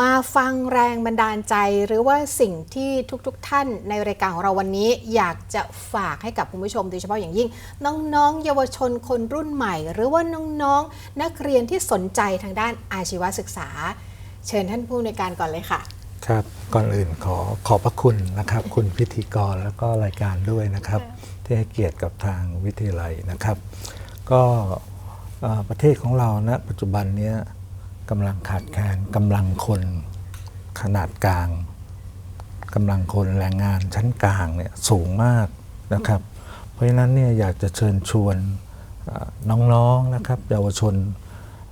มาฟังแรงบันดาลใจ หรือว่าสิ่งที่ทุกๆทท่านในรายการของเราวันนี้ อยากจะฝากให้กับคุณผู้ชมโดยเฉพาะอย่างยิ่ง น้องๆ เยาวชนคนรุ่นใหม่ หรือว่าน้องๆนักเรียนที่สนใจทางด้านอาชีวศึกษา เชิญท่านผู้ในการก่อนเลยค่ะ ครับก่อนอื่นขอขอบพระคุณนะครับ คุณพิธีกรแล้วก็รายการด้วยนะครับ ที่ให้เกียรติกับทางวิทยาลัยนะครับ ก็ประเทศของเราณปัจจุบันเนี้ย กำลังขาดแคลนกำลังคนขนาดกลางกำลังคนแรงงานชั้นกลางเนี่ยสูงมากนะครับ เพราะฉะนั้นเนี่ยอยากจะเชิญชวนเอ่อน้องๆนะครับเยาวชน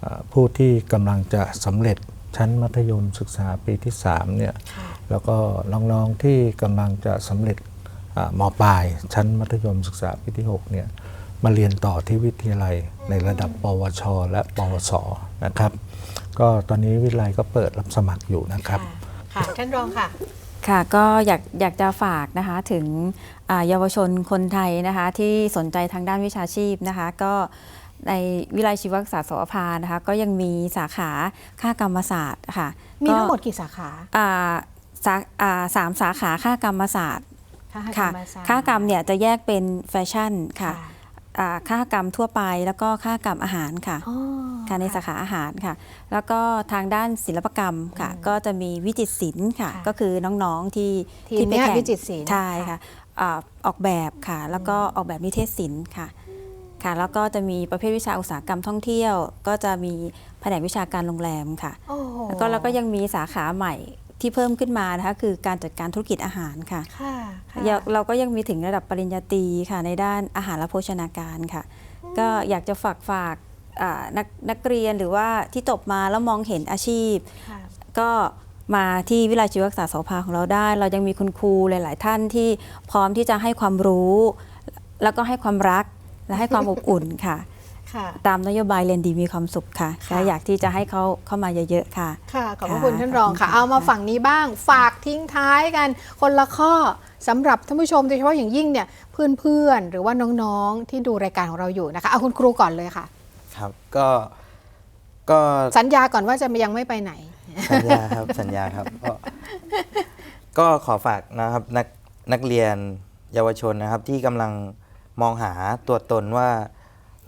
เอ่อผู้ที่กำลังจะสำเร็จชั้นมัธยมศึกษาปีที่3เนี่ยค่ะแล้วก็น้องๆที่กำลังจะสำเร็จอ่ามปลายชั้นมัธยมศึกษาปีที่6เนี่ยมาเรียนต่อที่วิทยาลัยในระดับปวช และปวสนะครับ ก็ตอนนี้วิทยาลัยก็เปิดรับสมัครอยู่นะครับ ค่ะค่ะท่านรองค่ะ ค่ะก็อยากอยากจะฝากนะคะถึงอ่าเยาวชนคนไทยนะคะที่สนใจทางด้านวิชาชีพนะคะ ก็ในวิทยาลัยชีวศึกษาสวภานะคะก็ยังมีสาขาค่ากรรมศาสตร์ค่ะมีทั้งหมดก็กี่สาขาอ่าสาอ่าสามสาขาค่ากรรมศาสตร์ค่าค่ะรมศาสตร์ค่ากรรมเนี่ยจะแยกเป็นแฟชั่นค่ะค่ะอ่า ค่ากรรมทั่วไป แล้วก็ค่ากรรมอาหารค่ะอ๋อค่ะในสาขาอาหารค่ะ แล้วก็ทางด้านศิลปกรรมค่ะ ก็จะมีวิจิตรศิลป์ค่ะค่ะก็คือน้องๆที่ทีมไปเนี้ยแข่งวิจิตรศิลป์ใช่ค่ะอ่าออกแบบค่ะ แล้วก็ออกแบบนิเทศศิลป์ค่ะค่ะ แล้วก็จะมีประเภทวิชาอุตสาหกรรมท่องเที่ยว ก็จะมีแผนกวิชาการโรงแรมค่ะโอ้โหแล้วก็เราก็ยังมีสาขาใหม่ ที่เพิ่มขึ้นมานะคะคือการจัดการธุรกิจอาหารค่ะค่ะค่ะยังเราก็ยังมีถึงระดับปริญญาตรีค่ะในด้านอาหารและโภชนาการค่ะ ก็อยากจะฝากฝากอ่านักนักเรียนหรือว่าที่จบมาแล้วมองเห็นอาชีพ ค่ะ ก็มาที่วิทยาลัยชีวศึกษาโสภาของเราได้ เรายังมีคุณครูหลาย ๆ ท่านที่พร้อมที่จะให้ความรู้ แล้วก็ให้ความรักและให้ความอบอุ่นค่ะค่ะ ตามนโยบายเรียนดีมีความสุขค่ะค่ะก็อยากที่จะให้เขาเข้ามาเยอะๆค่ะ ค่ะ ขอบพระค่ะคุณท่านรองค่ะขอบคุณค่ะ เอามาฝั่งนี้บ้าง ฝากทิ้งท้ายกัน คนละข้อสำหรับท่านผู้ชมโดยเฉพาะอย่างยิ่งเนี่ยเพื่อนๆ หรือว่าน้องๆ ที่ดูรายการของเราอยู่นะคะ เอาคุณครูก่อนเลยค่ะ ครับ ก็ ก็สัญญาก่อนว่าจะยังไม่ไปไหน สัญญาครับ สัญญาครับ ก็ก็ขอฝากนะครับนักนักเรียนเยาวชนนะครับที่กำลังมองหาตัวตนว่า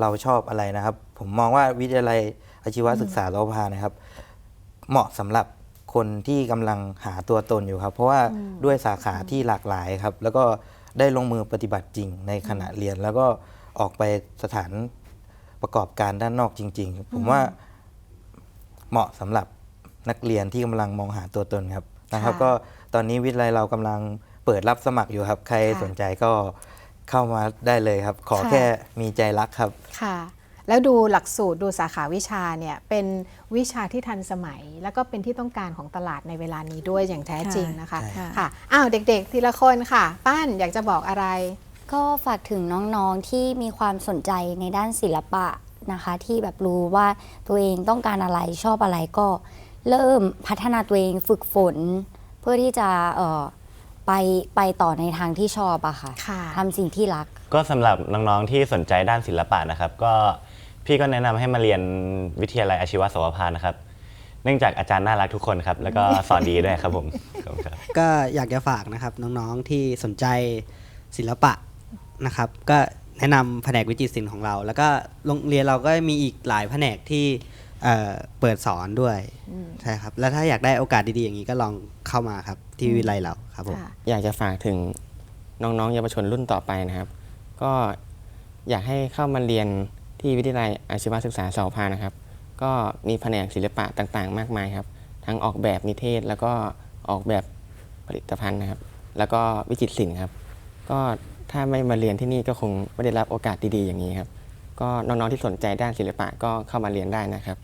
เราชอบอะไรนะครับ ผมมองว่าวิทยาลัยอาชีวศึกษาโลภานะครับ เหมาะสำหรับคนที่กำลังหาตัวตนอยู่ครับ เพราะว่าด้วยสาขาที่หลากหลายครับ แล้วก็ได้ลงมือปฏิบัติจริงในขณะเรียน แล้วก็ออกไปสถานประกอบการด้านนอกจริง ๆ ผมว่าเหมาะสำหรับนักเรียนที่กำลังมองหาตัวตนครับนะครับค่ะก็ตอนนี้วิทยาลัยเรากำลังเปิดรับสมัครอยู่ครับ ใครค่ะสนใจก็ เข้ามาได้เลยครับ ขอค่ะ แค่มีใจรักครับ ค่ะ แล้วดูหลักสูตรดูสาขาวิชาเนี่ยเป็นวิชาที่ทันสมัย แล้วก็เป็นที่ต้องการของตลาดในเวลานี้ด้วยอย่างแท้จริงนะคะใช่ ค่ะอ้าวเด็กๆ ทีละคนค่ะ ป้านอยากจะบอกอะไร ก็ฝากถึงน้องๆที่มีความสนใจในด้านศิลปะนะคะ ที่แบบรู้ว่าตัวเองต้องการอะไรชอบอะไรก็ เริ่มพัฒนาตัวเองฝึกฝน เพื่อที่จะเอ่อ ไปไปต่อในทางที่ชอบอะค่ะค่ะ ทำสิ่งที่รัก ก็สำหรับน้องๆที่สนใจด้านศิลปะนะครับ ก็พี่ก็แนะนำให้มาเรียนวิทยาลัยอาชีวะสวภานะครับ เนื่องจากอาจารย์น่ารักทุกคนครับ แล้วก็สอนดีด้วยครับผมขอบคุณครับ ก็อยากจะฝากนะครับน้องๆที่สนใจศิลปะนะครับ ก็แนะนำแผนกวิจิตรศิลป์ของเรา แล้วก็โรงเรียนเราก็มีอีกหลายแผนกที่ เอ่อเปิดสอนด้วยใช่ครับ แล้วถ้าอยากได้โอกาสดีๆอย่างนี้ก็ลองเข้ามาครับที่วิทยาลัยเราครับผมค่ะอยากจะฝากถึงน้องๆเยาวชนรุ่นต่อไปนะครับ ก็อยากให้เข้ามาเรียนที่วิทยาลัยอาชีวศึกษาสอพานะครับ ก็มีแผนกศิลปะต่างๆ มากมายครับ ทั้งออกแบบนิเทศแล้วก็ออกแบบผลิตภัณฑ์นะครับ แล้วก็วิจิตรศิลป์ครับ ก็ถ้าไม่มาเรียนที่นี่ก็คงไม่ได้รับโอกาสดีๆอย่างนี้ครับ ก็น้องๆที่สนใจด้านศิลปะก็เข้ามาเรียนได้นะครับ